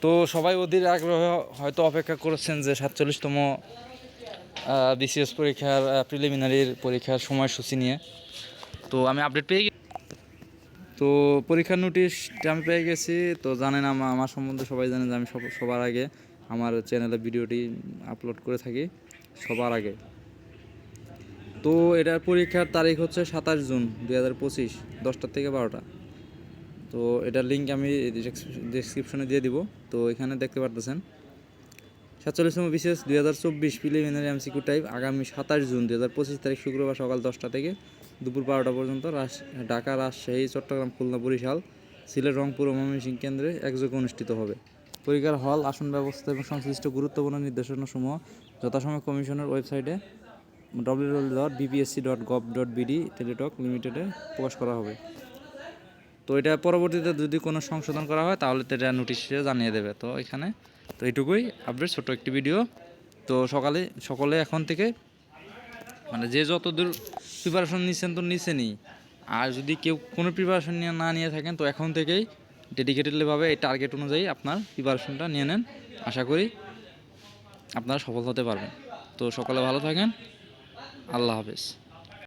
তো সবাই ওদের আগ্রহে হয়তো অপেক্ষা করেছেন যে সাতচল্লিশতম বিসিএস পরীক্ষার প্রিলিমিনারির পরীক্ষার সময়সূচি নিয়ে। তো আমি আপডেট পেয়ে গেছি। তো পরীক্ষার নোটিশটা আমি পেয়ে গেছি। তো জানেন আমা- আমার সম্বন্ধে সবাই জানেন যে আমি সব- সবার আগে আমার চ্যানেলে ভিডিওটি আপলোড করে থাকি, সবার আগে। তো এটার পরীক্ষার তারিখ হচ্ছে সাতাশ জুন দুই হাজার পঁচিশ দশটা থেকে বারোটা। তো এটার লিঙ্ক আমি ডিসক্রিপশনে দিয়ে দিব। তো এখানে দেখতে পারতেছেন, সাতচল্লিশতম বিশেষ দুই হাজার চব্বিশ প্রিলিমিনারি এমসিকিউ টাইপ আগামী সাতাশ জুন দুই হাজার পঁচিশ তারিখ শুক্রবার সকাল দশটা থেকে দুপুর বারোটা পর্যন্ত রাস- ঢাকা, রাজশাহী, চট্টগ্রাম, খুলনা, বরিশাল, সিলেট, রংপুর ও ময়মনসিংহ কেন্দ্রে একযোগে অনুষ্ঠিত হবে। পরীক্ষার হল, আসন ব্যবস্থা এবং সংশ্লিষ্ট গুরুত্বপূর্ণ নির্দেশনাসমূহ যথাসময় কমিশনের ওয়েবসাইটে W dot BPSC dot gov dot BD Teletalk লিমিটেডে প্রকাশ করা হবে। তো এটা পরবর্তীতে যদি কোনো সংশোধন করা হয়, তাহলে তো এটা নোটিশে জানিয়ে দেবে। তো এখানে, তো এইটুকুই আপডেট ছোট একটি ভিডিও তো সকালে, সকলে এখন থেকে মানে যে যত দূর প্রিপারেশন নিচ্ছেন তো নিচ্ছেনই আর যদি কেউ কোনো প্রিপারেশন নিয়ে না নিয়ে থাকেন, তো এখন থেকেই ডেডিকেটেডলিভাবে এই টার্গেট অনুযায়ী আপনার প্রিপারেশনটা নিয়ে নেন। আশা করি আপনারা সফল হতে পারবেন। তো সকলে ভালো থাকেন। আল্লাহ হাফেজ।